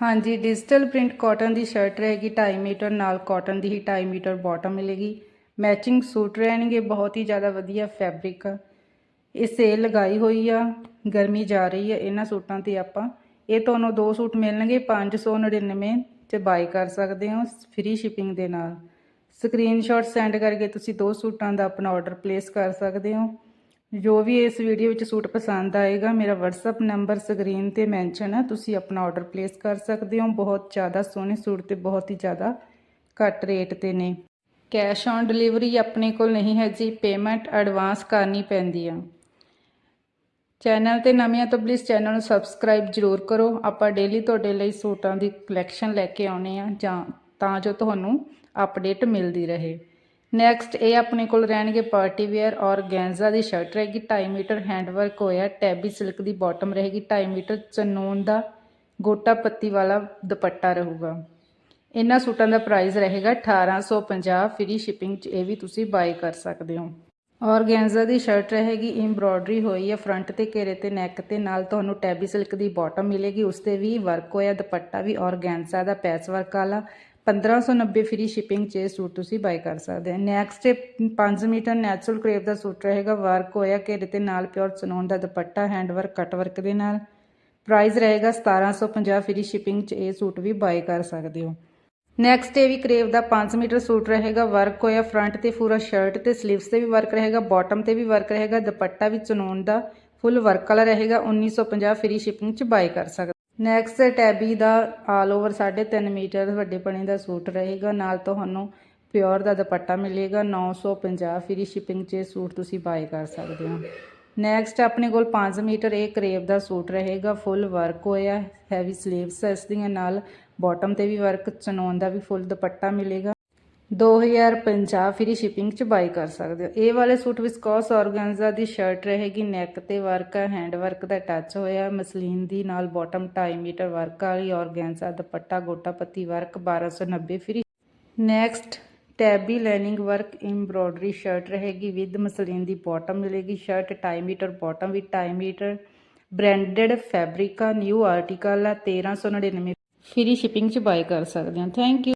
ਹਾਂਜੀ digital print cotton ਦੀ shirt ਰਹੇਗੀ 2.5 ਮੀਟਰ ਨਾਲ ਕਾਟਨ ਦੀ ਹੀ 2.5 ਮੀਟਰ ਬਾਟਮ ਮਿਲੇਗੀ। ਮੈਚਿੰਗ ਸੂਟ ਰਹਿਣਗੇ, ਬਹੁਤ ਹੀ ਜ਼ਿਆਦਾ ਵਧੀਆ ਫੈਬਰਿਕ ਇਹ ਸੇਲ ਲਗਾਈ ਹੋਈ ਆ, ਗਰਮੀ ਜਾ ਰਹੀ ਹੈ ਇਹਨਾਂ ਸੂਟਾਂ ਤੇ ਆਪਾਂ। ਇਹ ਤੁਹਾਨੂੰ ਦੋ ਸੂਟ ਮਿਲਣਗੇ 599 ਚ ਬਾਈ ਕਰ ਸਕਦੇ ਹੋ ਫ੍ਰੀ ਸ਼ਿਪਿੰਗ ਦੇ ਨਾਲ। ਸਕਰੀਨਸ਼ਾਟ ਸੈਂਡ ਕਰਕੇ ਤੁਸੀਂ ਦੋ ਸੂਟਾਂ ਦਾ ਆਪਣਾ ਆਰਡਰ ਪਲੇਸ ਕਰ ਸਕਦੇ ਹੋ। ਜੋ ਵੀ ਇਸ ਵੀਡੀਓ ਵਿੱਚ ਸੂਟ ਪਸੰਦ ਆਏਗਾ, ਮੇਰਾ WhatsApp ਨੰਬਰ ਸਕਰੀਨ ਤੇ ਮੈਂਸ਼ਨ ਹੈ, ਤੁਸੀਂ ਆਪਣਾ ਆਰਡਰ ਪਲੇਸ ਕਰ ਸਕਦੇ ਹੋ। ਬਹੁਤ ਜ਼ਿਆਦਾ ਸੋਹਣੇ ਸੂਟ ਤੇ ਬਹੁਤ ਹੀ ਜ਼ਿਆਦਾ ਘੱਟ ਰੇਟ ਤੇ ਨੇ। ਕੈਸ਼ ਔਨ ਡਿਲੀਵਰੀ ਆਪਣੇ ਕੋਲ ਨਹੀਂ ਹੈ ਜੀ ਪੇਮੈਂਟ ਐਡਵਾਂਸ ਕਰਨੀ ਪੈਂਦੀ ਆ। ਚੈਨਲ ਤੇ ਨਵੇਂ ਆ ਤਾਂ ਪਲੀਜ਼ ਚੈਨਲ ਨੂੰ ਸਬਸਕ੍ਰਾਈਬ ਜਰੂਰ ਕਰੋ। ਆਪਾਂ ਡੇਲੀ ਤੁਹਾਡੇ ਲਈ ਸੂਟਾਂ ਦੀ ਕਲੈਕਸ਼ਨ ਲੈ ਕੇ ਆਉਨੇ ਆ ਜਾਂ ਤਾਂ ਜੋ ਤੁਹਾਨੂੰ ਅਪਡੇਟ ਮਿਲਦੀ ਰਹੇ। ਨੈਕਸਟ ਇਹ ਆਪਣੇ ਕੋਲ ਰਹਿਣਗੇ ਪਾਰਟੀ ਵੇਅਰ ਔਰਗੈਂਜ਼ਾ ਦੀ ਸ਼ਰਟ ਰਹੇਗੀ। 2.5 ਮੀਟਰ ਹੈਂਡ ਵਰਕ ਹੋਇਆ ਟੈਬੀ ਸਿਲਕ ਦੀ ਬਾਟਮ ਰਹੇਗੀ। 2.5 ਮੀਟਰ ਚਨੂਨ ਦਾ ਗੋਟਾ ਪੱਤੀ ਵਾਲਾ ਦੁਪੱਟਾ ਰਹੂਗਾ। ਇਹਨਾਂ ਸੂਟਾਂ ਦਾ ਪ੍ਰਾਈਸ ਰਹੇਗਾ 1850 ਫ੍ਰੀ ਸ਼ਿਪਿੰਗ 'ਚ ਇਹ ਵੀ ਤੁਸੀਂ ਬਾਈ ਕਰ ਸਕਦੇ ਹੋ। ਔਰਗੈਂਜ਼ਾ ਦੀ ਸ਼ਰਟ ਰਹੇਗੀ ਐਮਬ੍ਰੋਇਡਰੀ ਹੋਈ ਹੈ ਫਰੰਟ ਤੇ ਘੇਰੇ ਤੇ ਨੈਕ ਤੇ, ਨਾਲ ਤੁਹਾਨੂੰ ਟੈਬੀ ਸਿਲਕ ਦੀ ਬਾਟਮ ਮਿਲੇਗੀ। ਉਸ ਤੇ ਵੀ ਵਰਕ ਹੋਇਆ ਦੁਪੱਟਾ ਵੀ ਔਰਗੈਂਜ਼ਾ ਦਾ ਪੈਚ ਵਰਕ ਵਾਲਾ। 1590 ਫ੍ਰੀ ਸ਼ਿਪਿੰਗ 'ਚ ਇਹ ਸੂਟ ਤੁਸੀਂ ਬਾਈ ਕਰ ਸਕਦੇ ਹੋ। ਨੈਕਸਟ 5 ਮੀਟਰ ਨੈਚੁਰਲ ਕਰੇਪ ਦਾ ਸੂਟ ਰਹੇਗਾ। ਵਰਕ ਹੋਇਆ ਘੇਰੇ ਤੇ ਨਾਲ ਪਿਓਰ ਚਨੋਨ ਦਾ ਦੁਪੱਟਾ ਹੈਂਡ ਵਰਕ ਕਟ ਵਰਕ ਦੇ ਨਾਲ। ਪ੍ਰਾਈਸ ਰਹੇਗਾ 1750 ਫ੍ਰੀ ਸ਼ਿਪਿੰਗ 'ਚ ਇਹ ਸੂਟ ਵੀ ਬਾਈ ਕਰ ਸਕਦੇ ਹੋ। ਨੈਕਸਟ ਇਹ ਵੀ ਕਰੇਵ ਦਾ 5 ਮੀਟਰ ਸੂਟ ਰਹੇਗਾ। ਵਰਕ ਹੋਇਆ ਫਰੰਟ ਤੇ ਪੂਰਾ ਸ਼ਰਟ ਤੇ ਸਲੀਵਸ ਤੇ ਵੀ ਵਰਕ ਰਹੇਗਾ। ਬਾਟਮ ਤੇ ਵੀ ਵਰਕ ਰਹੇਗਾ। ਦੁਪੱਟਾ ਵੀ ਚਨੋਨ ਦਾ ਫੁੱਲ ਵਰਕ ਵਾਲਾ ਰਹੇਗਾ। 1950 ਫ੍ਰੀ ਸ਼ਿਪਿੰਗ 'ਚ ਬਾਈ ਕਰ ਸਕਦੇ ਨੈਕਸਟ ਟੈਬੀ ਦਾ ਆਲ ਓਵਰ 3.5 ਮੀਟਰ ਵੱਡੇ ਪਣੀ ਦਾ ਸੂਟ ਰਹੇਗਾ। ਨਾਲ ਤੁਹਾਨੂੰ ਪਿਓਰ ਦਾ ਦੁਪੱਟਾ ਮਿਲੇਗਾ। 950 ਫ੍ਰੀ ਸ਼ਿਪਿੰਗ 'ਚ ਇਹ ਸੂਟ ਤੁਸੀਂ ਬਾਏ ਕਰ ਸਕਦੇ ਹੋ। ਨੈਕਸਟ ਆਪਣੇ ਕੋਲ 5 ਮੀਟਰ ਇਹ ਕਰੇਵ ਦਾ ਸੂਟ ਰਹੇਗਾ। ਫੁੱਲ ਵਰਕ ਹੋਇਆ ਹੈਵੀ ਸਲੀਵਸ ਇਸ ਦੀਆਂ। ਨਾਲ ਬਾਟਮ ਤੇ ਵੀ ਵਰਕ ਚਨੋਨ ਦਾ ਵੀ ਫੁੱਲ ਦੁਪੱਟਾ ਮਿਲੇਗਾ। 2050 ਫ੍ਰੀ ਸ਼ਿਪਿੰਗ ਚ ਬਾਈ ਕਰ ਸਕਦੇ ਹੋ। ਇਹ ਵਾਲੇ ਸੂਟ ਵਿਸਕੋਸ ਆਰਗੈਂਜ਼ਾ ਦੀ ਸ਼ਰਟ ਰਹੇਗੀ। ਨੈਕ ਤੇ ਵਰਕ ਹੈ ਹੈਂਡ ਵਰਕ ਦਾ ਟੱਚ ਹੋਇਆ। ਮਸਲੀਨ ਦੀ ਨਾਲ ਬਾਟਮ 2.5 ਮੀਟਰ ਵਰਕ ਵਾਲੀ ਆਰਗੈਂਜ਼ਾ ਦੁਪੱਟਾ ਗੋਟਾ ਪੱਤੀ work 1290 free. Next, tabby lining work embroidery shirt ਰਹੇਗੀ। ਵਿਦ ਮਸਲੀਨ ਦੀ ਬਾਟਮ ਮਿਲੇਗੀ। ਸ਼ਰਟ 2.5 ਮੀਟਰ ਬਾਟਮ ਵੀ 2.5 ਮੀਟਰ। ਬ੍ਰਾਂਡਡ ਫੈਬਰਿਕ ਆ ਨਿਊ ਆਰਟੀਕਲ ਆ 1399 ਫ੍ਰੀ ਸ਼ਿਪਿੰਗ ਚ ਬਾਈ ਕਰ ਸਕਦੇ ਹੋ। Thank you